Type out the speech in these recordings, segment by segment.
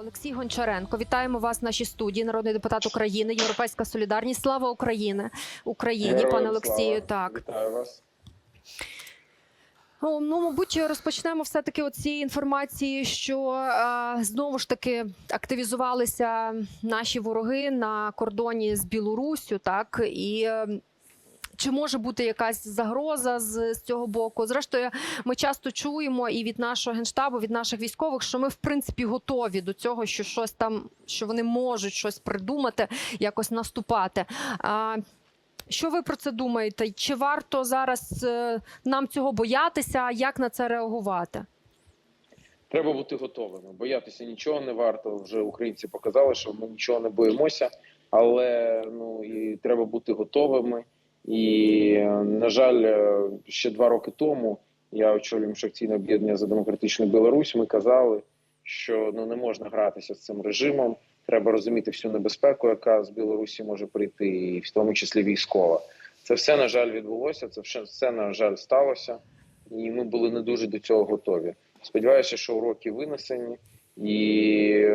Олексій Гончаренко, вітаємо вас в нашій студії. Народний депутат України, Європейська солідарність. Слава Україні! Україні, Героям пане слава. Олексію. Так Вітаю вас. Ну, мабуть, розпочнемо все таки от цієї інформації, що е, знову ж таки активізувалися наші вороги на кордоні з Білоруссю, так і. Чи може бути якась загроза з, з цього боку? Зрештою, ми часто чуємо і від нашого генштабу, від наших військових, що ми в принципі готові до цього, що щось там, що вони можуть щось придумати, якось наступати. А, що ви про це думаєте? Чи варто зараз е, нам цього боятися? Як на це реагувати? Треба бути готовими. Боятися нічого не варто. Вже українці показали, що ми нічого не боїмося, але ну і треба бути готовими. І на жаль, е, ще два роки тому я очолюю міжфракційне об'єднання за демократичну Білорусь. Ми казали, що ну не можна гратися з цим режимом. Треба розуміти всю небезпеку, яка з Білорусі може прийти, і в тому числі військова. Це все на жаль відбулося. Це все на жаль сталося, і ми були не дуже до цього готові. Сподіваюся, що уроки винесені, і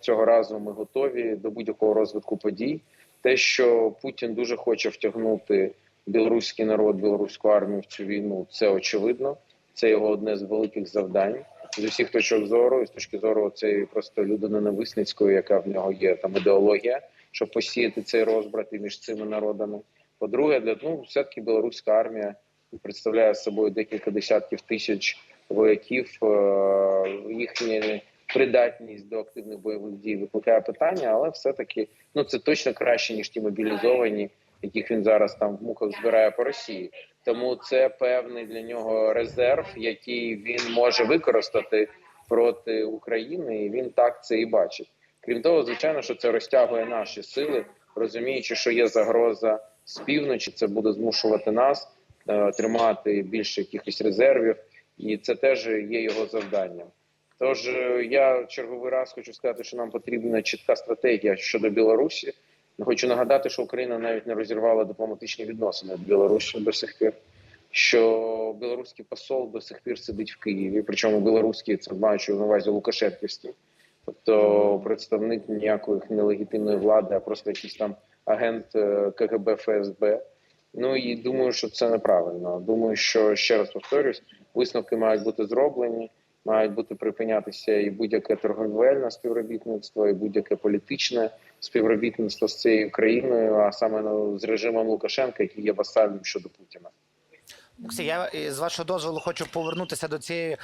цього разу ми готові до будь-якого розвитку подій. Те, що Путін дуже хоче втягнути білоруський народ, білоруську армію в цю війну, це очевидно. Це його одне з великих завдань з усіх точок зору, і з точки зору цієї просто людини невисницької, яка в нього є там ідеологія, щоб посіяти цей розбрат і між цими народами. По-друге, для ну все таки білоруська армія представляє собою декілька десятків тисяч вояків. Е, їхня придатність до активних бойових дій викликає питання, але все-таки ну це точно краще ніж ті мобілізовані, яких він зараз там в муках збирає по Росії. Тому це певний для нього резерв, який він може використати проти України, і він так це і бачить. Крім того, звичайно, що це розтягує наші сили, розуміючи, що є загроза з півночі, це буде змушувати нас е, тримати більше якихось резервів, і це теж є його завданням. Тож е, я черговий раз хочу сказати, що нам потрібна чітка стратегія щодо Білорусі. Хочу нагадати, що Україна навіть не розірвала дипломатичні відносини з Білорусі до сих пір. Що білоруський посол до сих пір сидить в Києві, причому білоруський це маючи на увазі Лукашенківський, тобто представник ніякої нелегітимної влади, а просто якийсь там агент е, КГБ ФСБ. Ну і думаю, що це неправильно. Думаю, що ще раз повторюсь, висновки мають бути зроблені, мають бути припинятися і будь-яке торговельне співробітництво, і будь-яке політичне співробітництво з цією країною, а саме ну, з режимом Лукашенка, який є васальним щодо Путіна. Олексій, я е, з вашого дозволу хочу повернутися до цієї.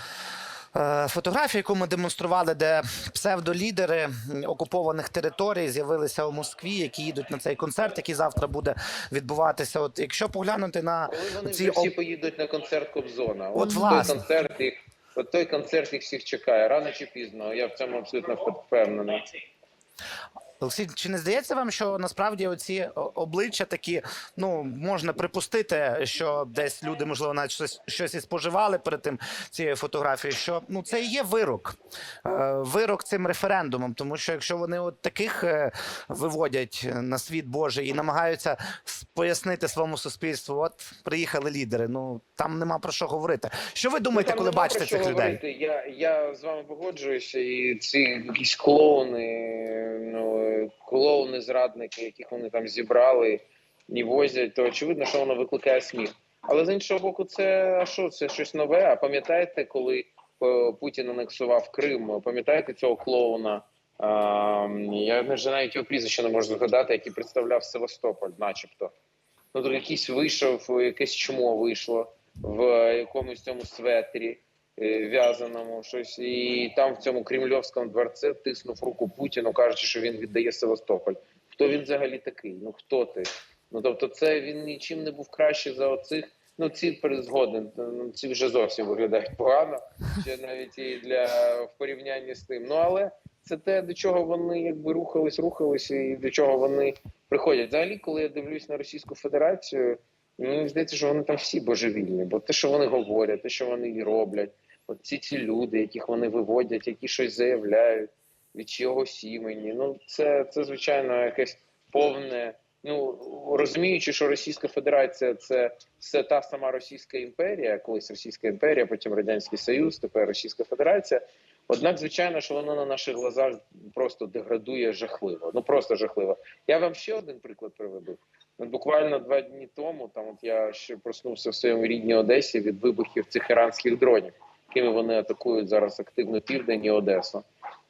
е, Фотографії, яку ми демонстрували, де псевдолідери окупованих територій з'явилися у Москві, які їдуть на цей концерт, який завтра буде відбуватися. От якщо поглянути на Коли вони ці всі поїдуть на концерт Кобзона, От, от, власне. концерт їх, от той концерт їх всіх чекає рано чи пізно. Я в цьому абсолютно впевнений. Олексій, чи не здається вам, що насправді оці обличчя такі, ну можна припустити, що десь люди, можливо, навіть щось щось і споживали перед тим цією фотографією, що ну це і є вирок, е, вирок цим референдумом, тому що якщо вони от таких е, виводять на світ Божий і намагаються пояснити своєму суспільству, от приїхали лідери. Ну там нема про що говорити. Що ви думаєте, Там коли бачите цих людей? Я, я з вами погоджуюся, і ці якісь клоуни, ну клоуни, зрадники, яких вони там зібрали і возять, то очевидно, що воно викликає сміх. Але з іншого боку, це а що це щось нове. А пам'ятаєте, коли е, Путін анексував Крим? Пам'ятаєте цього клоуна? А, я вже навіть його прізвище не можу згадати, який представляв Севастополь, начебто. Ну, то якийсь вийшов, якесь чмо вийшло в якомусь цьому светрі е, в'язаному, щось, і там в цьому кремльовському дворці тиснув руку Путіну, кажучи, що він віддає Севастополь. Хто він взагалі такий? Ну хто ти? Ну тобто, це він нічим не був краще за оцих. Ну, ці перезгоден, ну, ці вже зовсім виглядають погано, ще навіть і для в порівнянні з тим. Ну але це те, до чого вони якби рухались, рухались, і до чого вони приходять. Взагалі, коли я дивлюсь на Російську Федерацію, мені здається, що вони там всі божевільні, бо те, що вони говорять, те, що вони роблять, от ці люди, яких вони виводять, які щось заявляють від чогось імені. Ну це, це звичайно якесь повне. Ну розуміючи, що Російська Федерація це все та сама Російська імперія, колись Російська імперія, потім Радянський Союз, тепер Російська Федерація. Однак, звичайно, що воно на наших глазах просто деградує жахливо. Ну просто жахливо. Я вам ще один приклад приведу. Буквально два дні тому, там от я ще проснувся в своєму рідній Одесі від вибухів цих іранських дронів, якими вони атакують зараз активно південь і Одесу.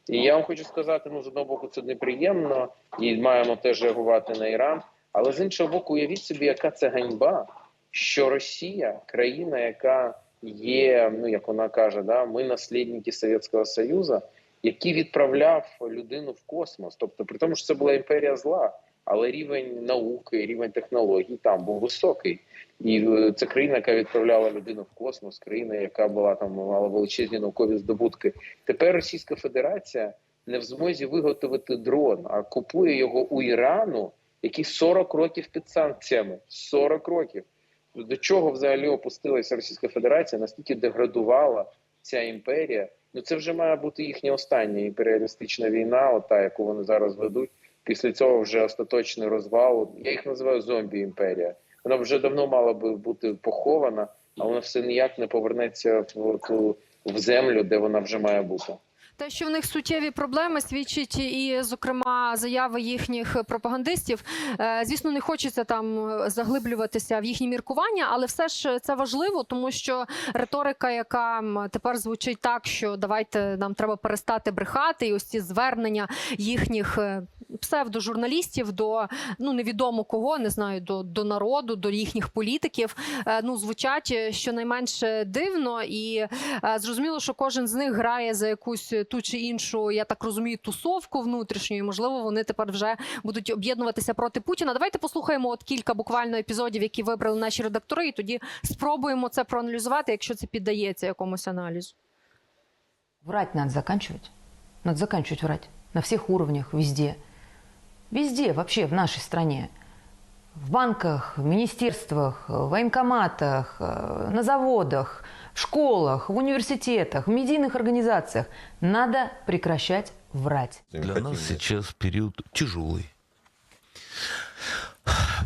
І я вам хочу сказати: ну з одного боку, це неприємно, і маємо теж реагувати на Іран. Але з іншого боку, уявіть собі, яка це ганьба, що Росія, країна, яка є, ну як вона каже, да, ми наслідники Совєтського Союзу, який відправляв людину в космос. Тобто, при тому, що це була імперія зла, але рівень науки, рівень технологій там був високий. І е, це країна, яка відправляла людину в космос, країна, яка була там мала величезні наукові здобутки. Тепер Російська Федерація не в змозі виготовити дрон, а купує його у Ірану, який 40 років під санкціями. 40 років. До чого взагалі опустилася Російська Федерація? Настільки деградувала ця імперія. Ну це вже має бути їхня остання імперіалістична війна, ота, яку вони зараз ведуть. Після цього вже остаточний розвал. Я їх називаю зомбі імперія. Вона вже давно мала би бути похована, а вона все ніяк не повернеться в ту в землю, де вона вже має бути. Те, що в них суттєві проблеми, свідчить і, зокрема, заяви їхніх пропагандистів. Е, Звісно, не хочеться там заглиблюватися в їхні міркування, але все ж це важливо, тому що риторика, яка тепер звучить так, що давайте нам треба перестати брехати, і ось ці звернення їхніх е, псевдожурналістів до ну невідомо кого, не знаю, до, до народу, до їхніх політиків. е, Ну звучать е, щонайменше дивно, і е, зрозуміло, що кожен з них грає за якусь ту чи іншу, я так розумію, тусовку внутрішню. і, Можливо, вони тепер вже будуть об'єднуватися проти Путіна. Давайте послухаємо от кілька буквально епізодів, які вибрали наші редактори, і тоді спробуємо це проаналізувати, якщо це піддається якомусь аналізу. Врать надо заканчивать. Надо заканчивать врать. На всех уровнях, везде. Везде, вообще, в нашей стране В банках, в министерствах, в военкоматах, э, на заводах, в школах, в университетах, в медийных организациях. Надо прекращать врать. Для нас сейчас период тяжелый.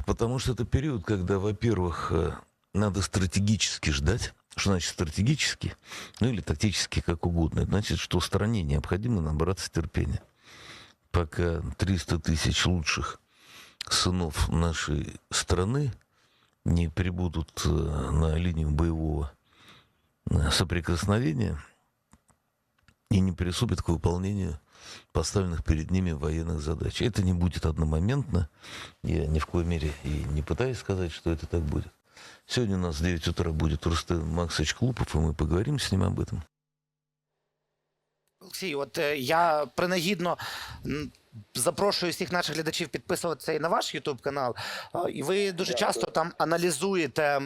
Потому что это период, когда, во-первых, э, надо стратегически ждать. Что значит стратегически? Ну или тактически, как угодно. Это значит, что стране необходимо набраться терпения. Пока 300 тысяч лучших сынов нашей страны не прибудут э, на линию боевого э, соприкосновения и не приступят к выполнению поставленных перед ними военных задач. Это не будет одномоментно. Я ни в коей мере и не пытаюсь сказать, что это так будет. Сегодня у нас в 9 утра будет Рустем Максович Клупов, и мы поговорим с ним об этом. Олексій, от е, я принагідно запрошую всіх наших глядачів підписуватися і на ваш Ютуб канал. І ви дуже часто там аналізуєте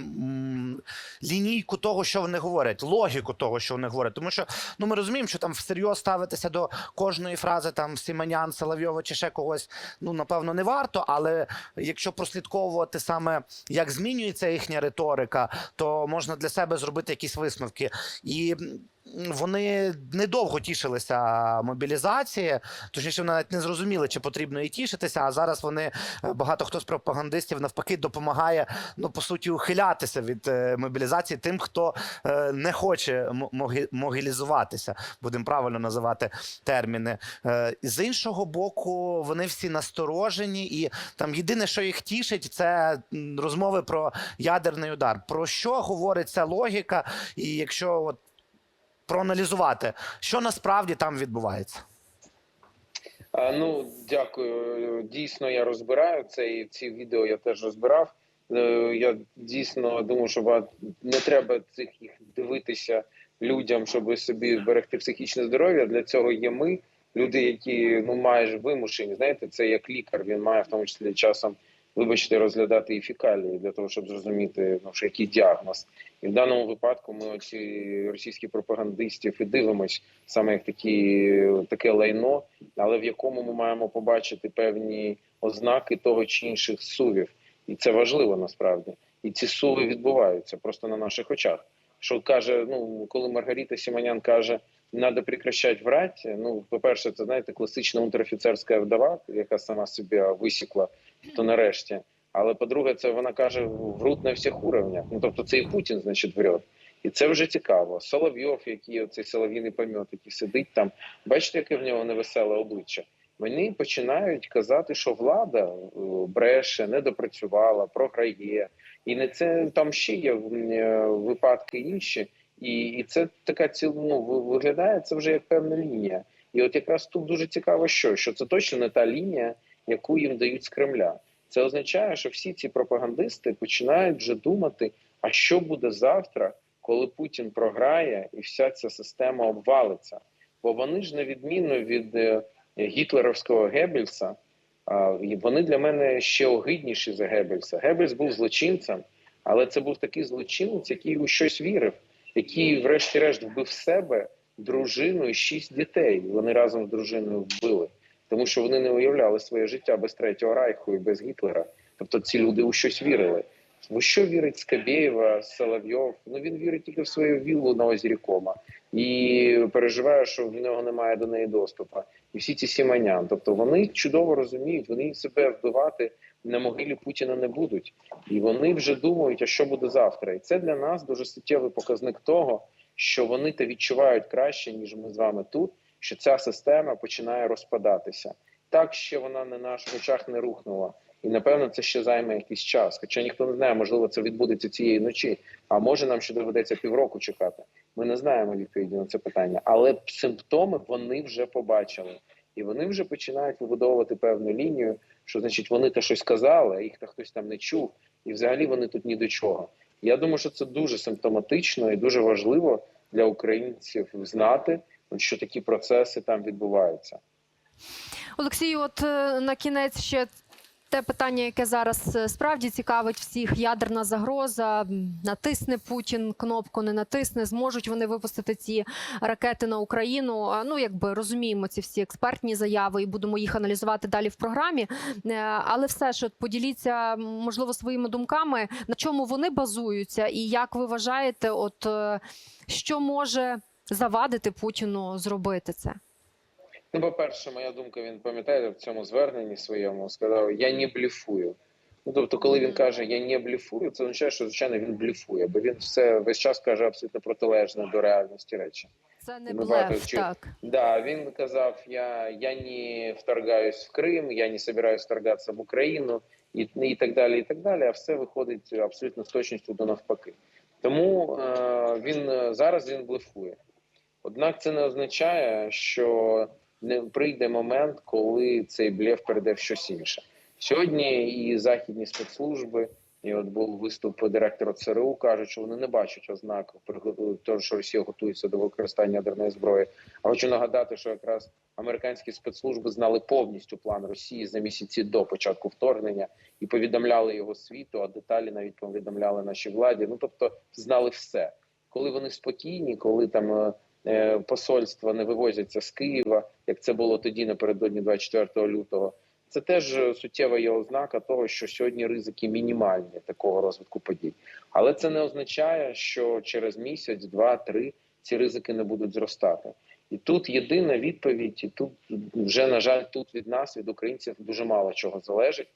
лінійку того, що вони говорять, логіку того, що вони говорять. Тому що ну ми розуміємо, що там всерйоз ставитися до кожної фрази там Сіманян, Соловйова чи ще когось, ну напевно, не варто. Але якщо прослідковувати саме, як змінюється їхня риторика, то можна для себе зробити якісь висновки. І вони недовго тішилися мобілізації, точніше, вони навіть не зрозуміли, чи потрібно їй тішитися. А зараз вони е, багато хто з пропагандистів навпаки допомагає ну по суті ухилятися від е, мобілізації тим, хто е, не хоче м- будемо правильно називати терміни. З іншого боку, вони всі насторожені, і там єдине, що їх тішить, це розмови про ядерний удар. Про що говорить ця логіка, і якщо от проаналізувати, що насправді там відбувається. А, ну, дякую. Дійсно, я розбираю це і ці відео я теж розбирав. Е, Я дійсно думаю, що не треба цих їх дивитися людям, щоб собі зберегти психічне здоров'я. Для цього є ми, люди, які ну майже вимушені. Знаєте, це як лікар. Він має в тому числі часом, вибачте, розглядати і фекалії для того, щоб зрозуміти ну, що який діагноз. І в даному випадку ми оці російських пропагандистів і дивимось саме як такі таке лайно, але в якому ми маємо побачити певні ознаки того чи інших сувів, і це важливо насправді. І ці суви відбуваються просто на наших очах. Що каже, ну коли Маргарита Сіманян каже, треба прекращати врать. Ну, по-перше, це знаєте, класична унтерофіцерська вдова, яка сама собі висікла, то нарешті. Але по-друге, це вона каже, врут на всіх уровнях. Ну тобто це і Путін, значить, врет. І це вже цікаво. Соловйов, який оцей солов'їний помет, який сидить там, бачите, яке в нього невеселе обличчя. Вони починають казати, що влада е, бреше, не допрацювала, програє, і не це там ще є е, випадки інші, і, і це така ціл, ну, виглядає це вже як певна лінія. І от якраз тут дуже цікаво, що, що це точно не та лінія, яку їм дають з Кремля. Це означає, що всі ці пропагандисти починають вже думати, а що буде завтра, коли Путін програє і вся ця система обвалиться. Бо вони ж на відміну від е, гітлерівського Геббельса, вони для мене ще огидніші за Геббельса. Геббельс був злочинцем, але це був такий злочинець, який у щось вірив, який, врешті-решт, вбив себе, дружину і шість дітей. Вони разом з дружиною вбили, тому що вони не уявляли своє життя без третього райху і без Гітлера. Тобто ці люди у щось вірили. У що вірить Скабєєва, Соловйов? Ну він вірить тільки в свою віллу на озері Кома і переживає, що в нього немає до неї доступу. І всі ці сіманян. Тобто вони чудово розуміють, вони себе вбивати на могилі Путіна не будуть, і вони вже думають, а що буде завтра. І це для нас дуже суттєвий показник того, що вони те відчувають краще ніж ми з вами тут. Що ця система починає розпадатися. Так ще вона на наших очах не рухнула. І напевно це ще займе якийсь час. Хоча ніхто не знає, можливо, це відбудеться цієї ночі. А може нам ще доведеться півроку чекати. Ми не знаємо відповіді на це питання, але симптоми вони вже побачили, і вони вже починають вибудовувати певну лінію, що значить вони то щось казали, а їх то хтось там не чув, і взагалі вони тут ні до чого. Я думаю, що це дуже симптоматично і дуже важливо для українців знати, що такі процеси там відбуваються. Олексію, от е, на кінець ще те питання, яке зараз е, справді цікавить всіх: ядерна загроза. Натисне Путін кнопку, не натисне. Зможуть вони випустити ці ракети на Україну. Ну якби розуміємо ці всі експертні заяви і будемо їх аналізувати далі в програмі. Е, Але все ж от поділіться, можливо, своїми думками, на чому вони базуються, і як ви вважаєте, от що може завадити Путіну зробити це? Ну, по-перше, моя думка, він пам'ятаєте в цьому зверненні своєму сказав: Я не бліфую. Ну, тобто, коли він каже Я не бліфую, це означає, що звичайно він бліфує, бо він все весь час каже абсолютно протилежне до реальності речі. Це не Ми багато чи- так. Да, він казав: Я, я не вторгаюсь в Крим, я не собираюсь вторгатися в Україну, і, і так далі. І так далі. А все виходить абсолютно з точністю до навпаки. Тому е, він е, зараз він блефує. Однак це не означає, що не прийде момент, коли цей блеф перейде в щось інше. Сьогодні і західні спецслужби, і от був виступ директора ЦРУ, кажуть, що вони не бачать ознак того, що Росія готується до використання ядерної зброї. А хочу нагадати, що якраз американські спецслужби знали повністю план Росії за місяці до початку вторгнення і повідомляли його світу, а деталі навіть повідомляли нашій владі. Ну тобто знали все, коли вони спокійні, коли там. Е, Посольства не вивозяться з Києва, як це було тоді напередодні 24 лютого. Це теж суттєва є ознака того, що сьогодні ризики мінімальні такого розвитку подій. Але це не означає, що через місяць, два, три ці ризики не будуть зростати. І тут єдина відповідь, і тут вже на жаль, тут від нас, від українців, дуже мало чого залежить.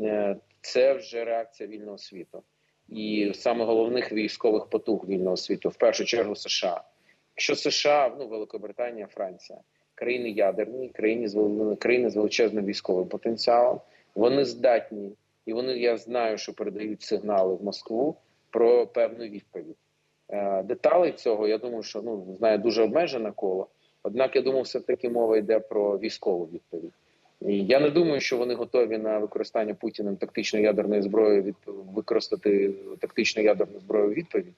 Е, Це вже реакція вільного світу і саме головних військових потуг вільного світу, в першу чергу США. Якщо США, ну Великобританія, Франція, країни ядерні, країни з країни з величезним військовим потенціалом, вони здатні, і вони я знаю, що передають сигнали в Москву про певну відповідь. Е, Деталей цього я думаю, що ну знає дуже обмежене коло. Однак я думаю, все таки мова йде про військову відповідь. І я не думаю, що вони готові на використання Путіним тактичної ядерної зброї від використати тактичну ядерну зброю відповідь.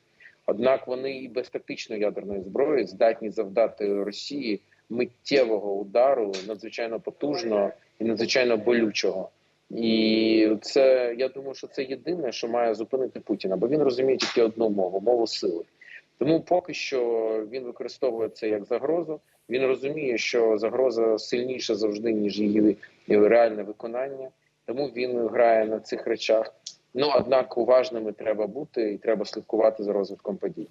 Однак вони і без тактичної ядерної зброї здатні завдати Росії миттєвого удару, надзвичайно потужного і надзвичайно болючого. І це я думаю, що це єдине, що має зупинити Путіна, бо він розуміє тільки одну мову мову сили. Тому поки що він використовує це як загрозу. Він розуміє, що загроза сильніша завжди ніж її реальне виконання. Тому він грає на цих речах. Ну однак уважними треба бути і треба слідкувати за розвитком подій.